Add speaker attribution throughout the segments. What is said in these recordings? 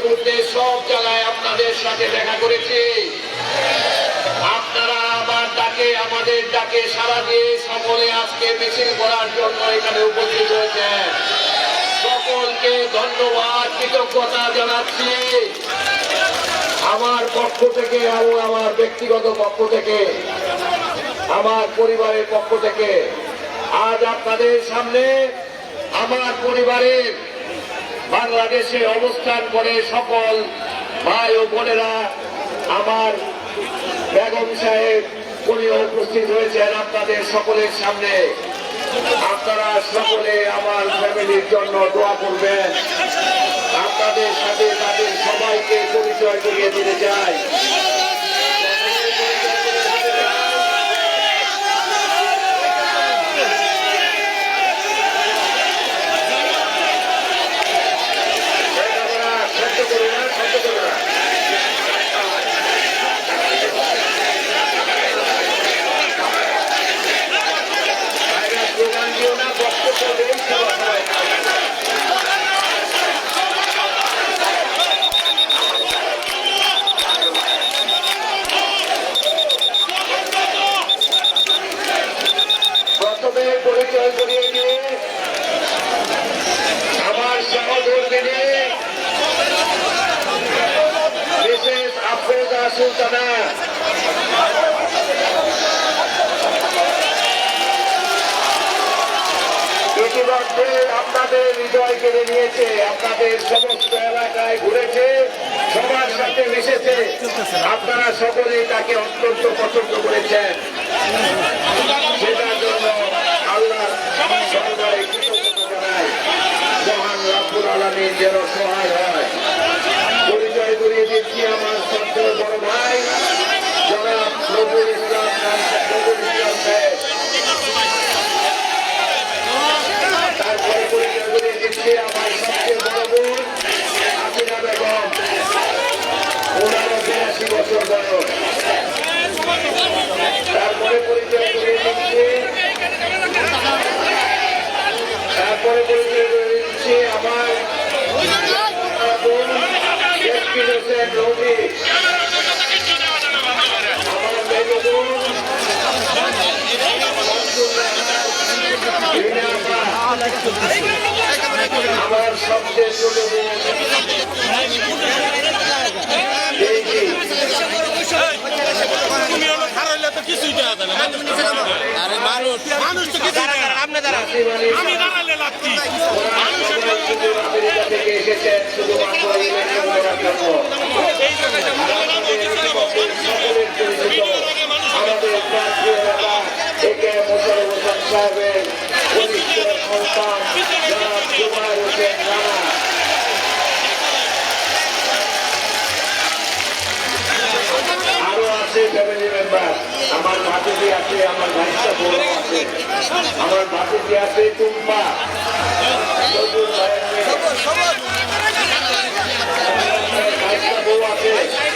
Speaker 1: ইতিমধ্যে সব জায়গায় আপনাদের সাথে দেখা করেছি। আপনারা আমার ডাকে, আমাদের ডাকে সারা দিয়ে সকলে আজকে মিছিল করার জন্য এখানে উপস্থিত হয়েছেন। সকলকে ধন্যবাদ, কৃতজ্ঞতা জানাচ্ছি। আমার পক্ষ থেকে এবং আমার ব্যক্তিগত পক্ষ থেকে, আমার পরিবারের পক্ষ থেকে, আজ আপনাদের সামনে আমার পরিবারের বাংলাদেশে অবস্থান করে সকল ভাই ও বোনেরা, আমার বেগম সাহেব, উনিও উপস্থিত হয়েছেন আপনাদের সকলের সামনে। আপনারা সকলে আমার ফ্যামিলির জন্য দোয়া করবেন। আপনাদের সাথে তাদের সবাইকে পরিচয় করিয়ে দিতে চাই শব্দ করো না, শব্দ করো না। বাইরে স্লোগান দিও না, বক্তব্য দেই সবাই। প্রথমে পরিচয় করিয়ে দিয়ে আমার সহধর্মিনী মিসেস আফরোজা সুলতানা ইতিমধ্যে আপনাদের হৃদয় কেড়ে নিয়েছে, আপনাদের সমস্ত এলাকায় ঘুরেছে, সবার সাথে মিশেছে। আপনারা সকলেই তাকে অত্যন্ত পছন্দ করেছেন। সেটার জন্য আল্লাহ জানাই। মহান রাব্বুল আলমীর যেন সহায় হয়। পরিচয় করিয়ে দিচ্ছি আমার সবচেয়ে বড় ভাই, জনাব নজরুল ইসলাম নজরুল
Speaker 2: মানুষ
Speaker 3: তো না।
Speaker 2: আপনি দাঁড়ান
Speaker 3: আমি দাঁড়ালে না,
Speaker 1: আমাদের সাহেবের কনিষ্ঠ সন্তান জনাব জুবাইর হোসেন রানা আরও আছে ফ্যামিলি মেম্বার আমার ভাতিজি আছে, আমার ভাইটা বড় আছে। আমার আছে।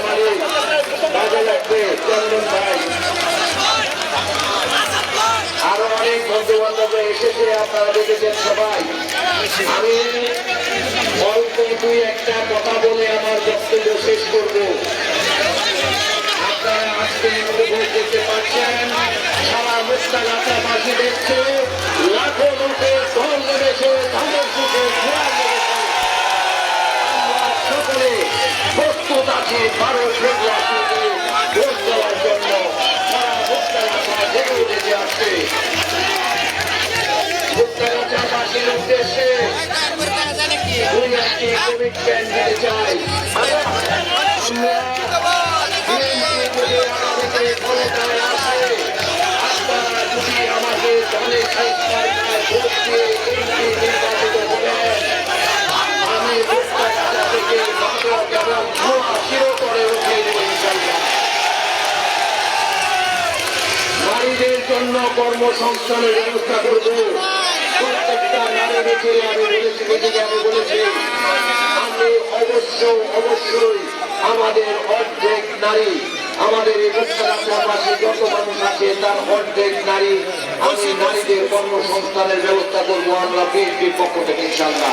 Speaker 1: মালিক আরও অনেক বন্ধু বান্ধব এসেছে আপনারা দেখেছেন সবাই আমি অল্প দুই একটা কথা বলে আমার বক্তব্য শেষ করব আপনারা আজকে অনুভব করতে পারছেন সারা মুক্তাগাছাবাসী দেখছে লাখো সকলে আছি বারো ফেব্রুয়ারিতে ভোট দেওয়ার জন্য সারা মুক্তাগাছা জেগে উঠেছে আসছে মুক্তাগাছাবাসীর উদ্দেশ্যে দুই একটি কমিটমেন্ট দিতে চাই আমরা কর্মসংস্থানের ব্যবস্থা করব। আমাদের কর্মসংস্থানের ব্যবস্থা করব আমরা বিএনপির পক্ষ থেকে ইনশাল্লাহ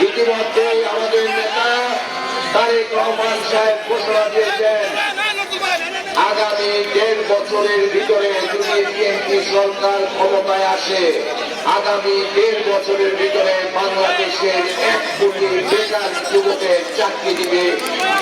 Speaker 1: ইতিমধ্যে আমাদের নেতা তারেক রহমান সাহেব ঘোষণা দিয়েছেন আগামী দেড় বছরের ভিতরে যদি বিএনপি সরকার ক্ষমতায় আসে, আগামী দেড় বছরের ভিতরে বাংলাদেশের এক কোটি বেকার যুবকের চাকরি দিবে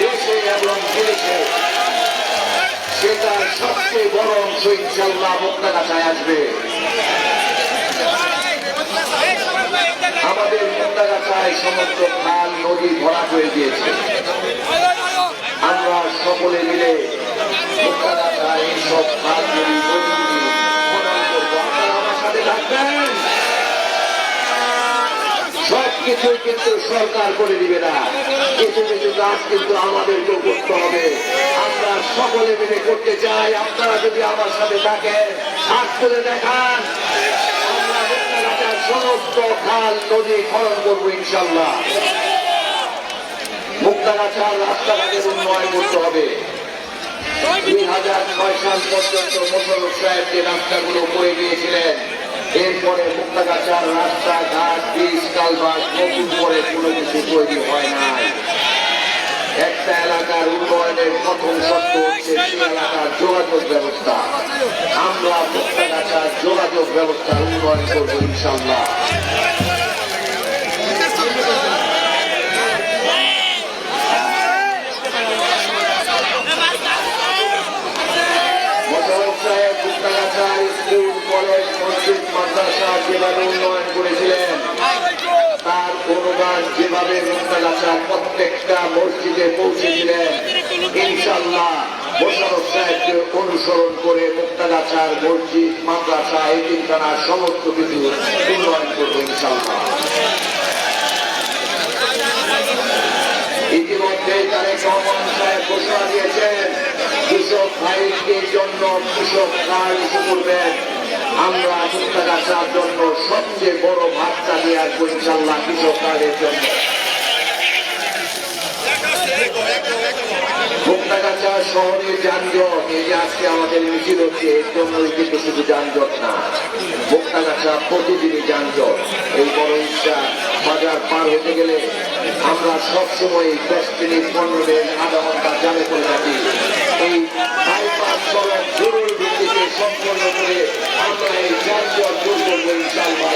Speaker 1: দেশে এবং বিদেশে। সেটা সবচেয়ে বড় অংশ ইনশাল্লাহ মুক্তাগাছায় আসবে। আমাদের মুক্তাগাছায় সমস্ত খাল নদী ভরা হয়ে গিয়েছে। আমরা সকলে মিলে মুক্তাগাছায় এইসব খাল নদী নদীগুলি খনন করব আপনারা আমার সাথে থাকবেন সব কিছুই কিন্তু সরকার করে দিবে না। কিছু কিছু কাজ কিন্তু আমাদেরকেও করতে হবে। আমরা সকলে মিলে করতে চাই। আপনারা যদি আমার সাথে থাকেন, হাত তুলে দেখান। সমস্ত খাল, নদী খনন করব ইনশাল্লাহ। মুক্তাগাছার রাস্তাঘাটের উন্নয়ন করতে হবে। দুই হাজার ছয় সাল পর্যন্ত মোশারফ সাহেব যে রাস্তাগুলো করে গিয়েছিলেন এরপরে মুক্তাগাছার রাস্তাঘাট ব্রিজ কালভার্ট নতুন করে কোনো কিছু তৈরি হয় নাই একটা এলাকার উন্নয়নের প্রথম শর্ত হচ্ছে এলাকার যোগাযোগ ব্যবস্থা আমরা মুক্তাগাছার যোগাযোগ ব্যবস্থার উন্নয়ন করব ইনশাল্লাহ মোশারফ সাহেব মুক্তাগাছা স্কুল কলেজ মসজিদ মাদ্রাসা যেভাবে উন্নয়ন করেছিলেন, তার অনুদান যেভাবে প্রত্যেকটা মসজিদে পৌঁছেছিলেন ইনশাল্লাহ অনুসরণ করে মুক্তাগাছার মসজিদ, মাদ্রাসা, এতিমখানা, সমস্ত কিছু উন্নয়ন করব ইতিমধ্যে ঘোষণা দিয়েছেন, কৃষক ভাইদের জন্য কৃষক কার্ড করবেন। আমরা মুক্তাগাছার জন্য সবচেয়ে বড় ভাবটা নিয়ে আসব ইনশাল্লাহ কৃষক কার্ডের জন্য মুক্তাগাছা শহরে যানজট, এই যে আজকে আমাদের মিছিল হচ্ছে, এর জন্যই কিন্তু শুধু যানজট না মুক্তাগাছা প্রতিদিনই যানজট। এই বড় ইচ্ছা বাজার পার হতে গেলে আমরা সবসময় দশ মিনিট, পনেরো মিনিট, আধা ঘণ্টা জানে করে থাকি। এই বাইপাস সড়ক জরুরি ভিত্তিতে সম্পন্ন করে আমরা এই যানজট দূর করব ইনশাল্লাহ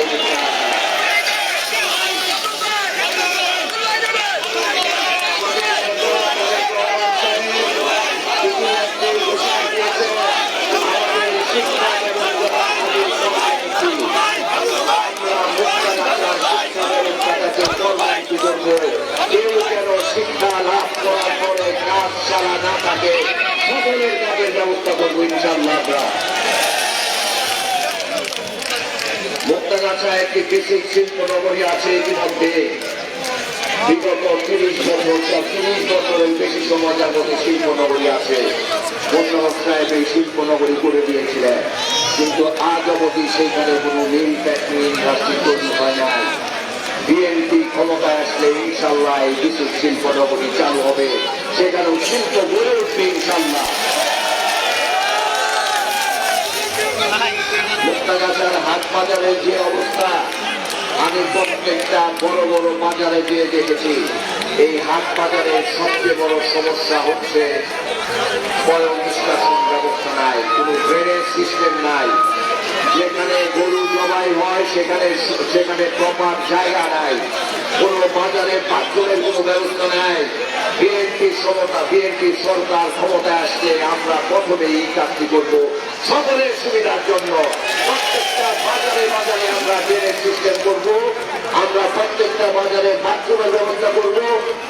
Speaker 1: শিক্ষা লাভ করার পরে কাজ ব্যবস্থা করব ইনশাল্লাহ আমরা। কৃষি শিল্প আছে ইতিমধ্যে। বেশি সময় যাবত আছে। মোশারফ এই শিল্প করে দিয়েছিলেন। কিন্তু আজ অবধি সেইখানে কোনো মিল ফ্যাক্টরি ইন্ডাস্ট্রি তৈরি হয় নাই। বিএনপি ক্ষমতায় আসলে ইনশাল্লাহ এই কিছু শিল্প নগরী চালু হবে। সেখানেও শিল্প গড়ে উঠবে ইনশাল্লাহ। মুক্তাগাছার হাট বাজারের যে অবস্থা, আমি প্রত্যেকটা বড় বড় বাজারে গিয়ে দেখেছি। এই হাট বাজারের সবচেয়ে বড় সমস্যা হচ্ছে বয়ন নিষ্কাশন ব্যবস্থা নাই, কোনো ড্রেনেজ সিস্টেম নাই। যেখানে গরু জবাই হয়, সেখানে সেখানে প্রপার জায়গা নাই। কোনো বাজারে বাথরুমের কোনো ব্যবস্থা নাই। বিএনপি ক্ষমতা বিএনপি সরকার ক্ষমতায় আসলে আমরা প্রথমে এই কাজটি করব সকলের সুবিধার জন্য। প্রত্যেকটা বাজারে বাজারে আমরা ড্রেনেজ সিস্টেম করব। আমরা প্রত্যেকটা বাজারে বাথরুমের ব্যবস্থা করব।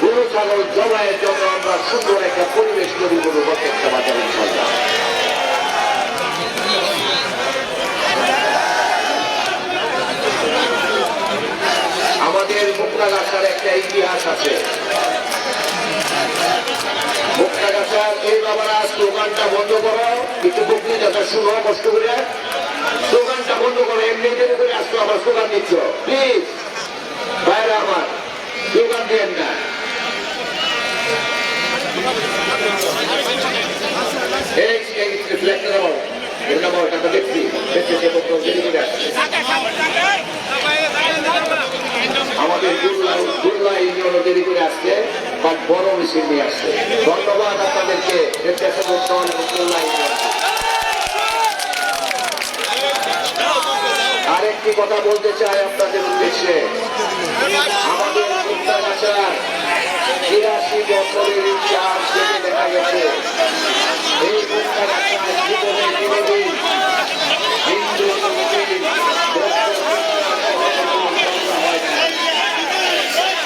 Speaker 1: গরু, ছাগল জবাইয়ের জন্য আমরা সুন্দর একটা পরিবেশ তৈরি করব প্রত্যেকটা বাজারে ইনশাল্লাহ আমাদের মুক্তাগাছার একটা ইতিহাস আছে। মুক্তাগাছার এই বাবারা স্লোগানটা বন্ধ করো কিন্তু কিছু বক্তৃতাটা শুনো কষ্ট করে। স্লোগানটা বন্ধ করো, এমনি দেরি করে আসতো আবার স্লোগান দিচ্ছ। প্লিজ বাইরে আমার, স্লোগান দেন না। এই রিফ্লেক্টর নামাও এর নামাও টাকা দেখছি। দেখছি সে পক্ষ দেরি করে আরেকটি কথা বলতে চাই আপনাদের উদ্দেশ্যে আমাদের তিরাশি বছরের ইতিহাস দেখা গেছে এই মুক্তাগাছার জীবনের বিরোধী হিন্দু মুসলিম বৌদ্ধ খ্রিস্টান সহ কোনো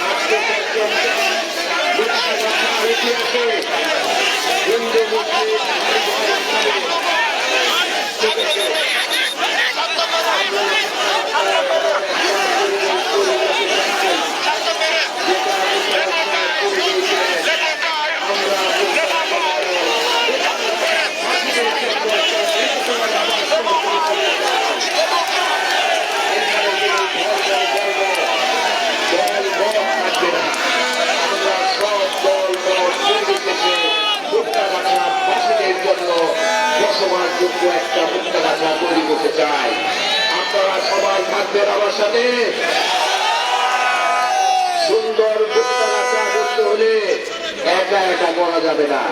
Speaker 1: আজকে পর্যন্ত মুক্তাগাছার ইতিহাসে হিন্দু মুসলিম ভাই ভাই হিসাবে থেকেছে। দল বড় থাকবে না আমরা সব দল বড় নির্বিশেষে মুক্তাগাছা বাসীদের জন্য বসবাসযোগ্য একটা মুক্তাগাছা তৈরি করতে চাই। আপনারা সবাই থাকবেন আমার সাথে। সুন্দর মুক্তাগাছা করতে হলে একা একা করা যাবে না।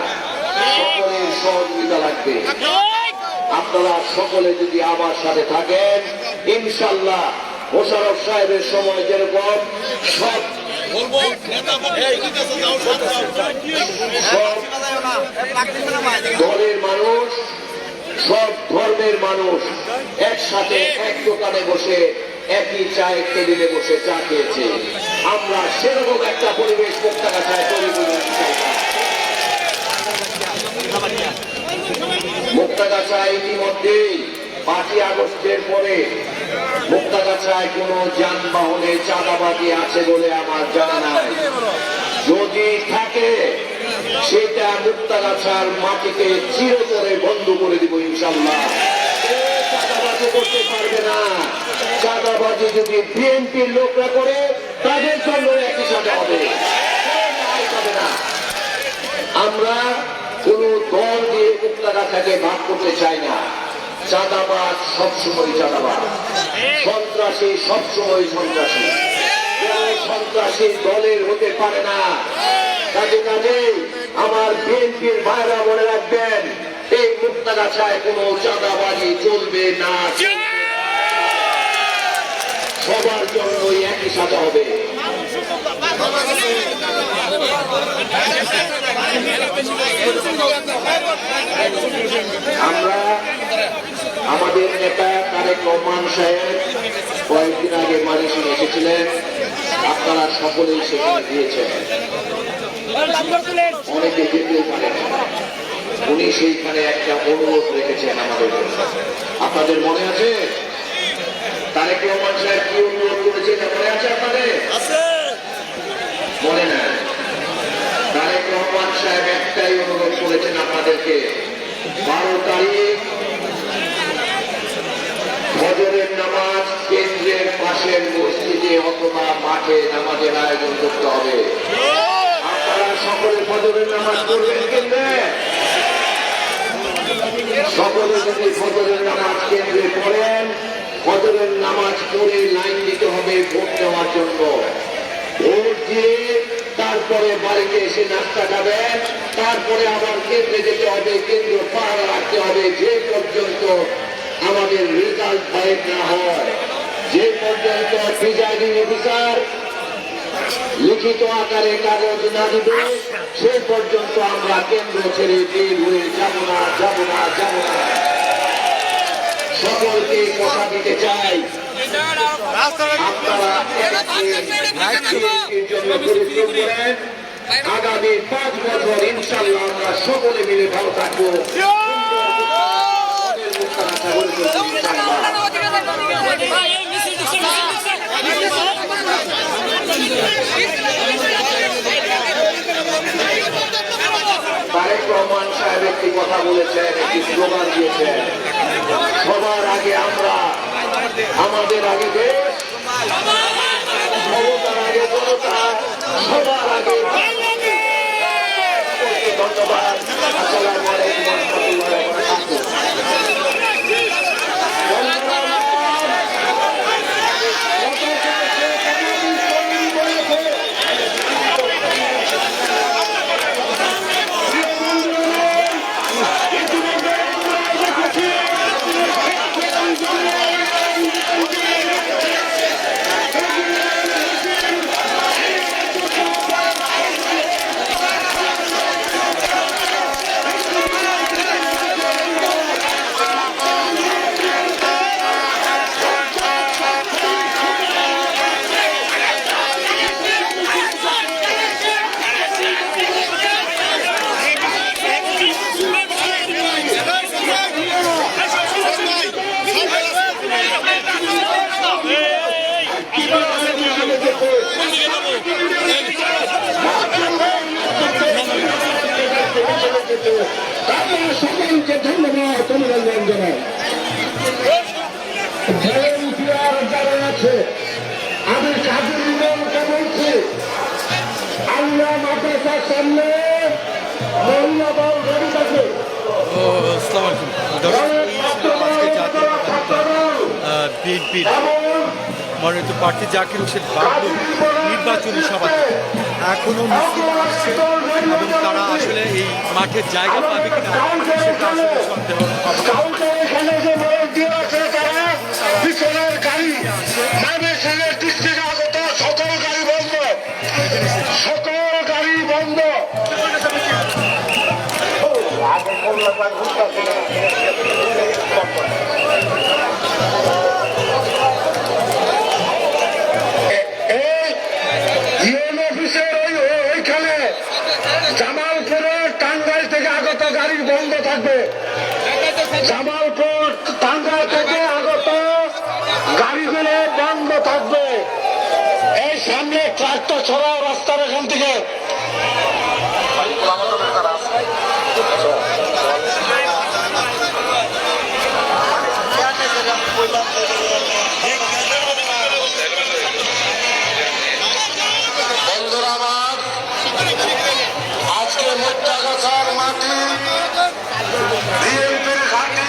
Speaker 1: সকলের সহযোগিতা লাগবে। আপনারা সকলে যদি আমার সাথে থাকেন ইনশাল্লাহ মোশারফ সাহেবের সময় যেরকম সব সব দলের মানুষ সব ধর্মের মানুষ একসাথে এক দোকানে বসে, একই চায়ের টেবিলে বসে চা খেয়েছে। আমরা সেরকম একটা পরিবেশ মুক্তাগাছায় তৈরি করি ইতিমধ্যেই আগস্টের পরে কোনো যানবাহনে আছে বলে যদি থাকে সেটা মুক্তাগাছার মাটিকে চিরতরে বন্ধ করে দিব ইনশাল্লাহ চাঁদাবাজি করতে পারবে না। চাঁদাবাজি যদি বিএনপির লোকরা করে, তাদের জন্য একই সাথে হবে। আমরা কোন দল দিয়ে মুক্তাগাছাকে ভাগ করতে চাই না। চাঁদাবাজ সবসময় চাঁদাবাজ। সন্ত্রাসী সবসময় সন্ত্রাসী। সন্ত্রাসী দলের হতে পারে না। কাজে কাজে আমার বিএনপির ভাইরা মনে রাখবেন, এই মুক্তাগাছায় কোনো চাঁদাবাজি চলবে না সবার জন্যই একই সাথে হবে। আমরা আমাদের নেতা তারেক রহমান সাহেব কয়েকদিন আগে মালয়েশিয়া এসেছিলেন। আপনারা সকলেই সেখানে গিয়েছেন। অনেকে যেতে পারেন উনি সেইখানে একটা অনুরোধ রেখেছেন আমাদের আপনাদের মনে আছে? তারেক রহমান সাহেব কি অনুরোধ করেছেন? মনে আছে আপনাদের? মনে না তারেক রহমান সাহেব একটাই অনুরোধ করেছেন আপনাদেরকে। বারো তারিখ ফজরের নামাজ কেন্দ্রের পাশের মসজিদে অথবা মাঠে নামাজের আয়োজন করতে হবে। সকলে ফজরের নামাজ পড়বেন কেন্দ্রে। সকলে যদি ফজরের নামাজ কেন্দ্রে পড়েন, ফজরের নামাজ পড়ে লাইন দিতে হবে ভোট দেওয়ার জন্য। ভোট দিয়ে তারপরে বাড়িতে এসে নাস্তা খাবেন, তারপরে আবার কেন্দ্রে যেতে হবে, কেন্দ্র পাহারা রাখতে হবে, যে পর্যন্ত আমাদের রেজাল্ট ফাইল না হয়। যে পর্যন্ত প্রিজাইডিং অফিসার লিখিত আকারে কাগজ না দিবে। সে পর্যন্ত আমরা কেন্দ্র ছেড়ে বের হয়ে যাব না যাব না যাব না। সকলকে কথা দিতে চাই। আগামী পাঁচ বছর ইনশাল্লাহ আমরা সকলে মিলে ভালো থাকব। আশা করি। তারেক রহমান সাহেব একটি কথা বলেছেন, একটি স্লোগান দিয়েছেন। সবার আগে আমরা, আমাদের আগে সবার আগে জনতা সবার আগে ধন্যবাদ। আসসালামু আলাইকুম
Speaker 2: আপনারা সকলকে ধন্যবাদ অভিনন্দন জানাই যারা আছে আমি কাজী ইমামকে বলছি আল্লাহ মাদ্রাসার সামনে মহিলা দল রেডি থাকে
Speaker 4: দর্শক বিএনপির। মনোনীত প্রার্থী জাকির হোসেন বাবু নির্বাচনী সভা এখনও এবং তারা আসলে এই মাঠের জায়গা পাবে কিনা
Speaker 2: সকল গাড়ি বন্ধ থেকে আগত গাড়ি বন্ধ থাকবে। জামালপুর, টাঙ্গাইল থেকে আগত গাড়িগুলো বন্ধ থাকবে। এই সামনে ট্রাক্টর ছড়াও রাস্তার এখান থেকে।
Speaker 1: আজকে মুক্তাগাছার বিএনপির ঘাটি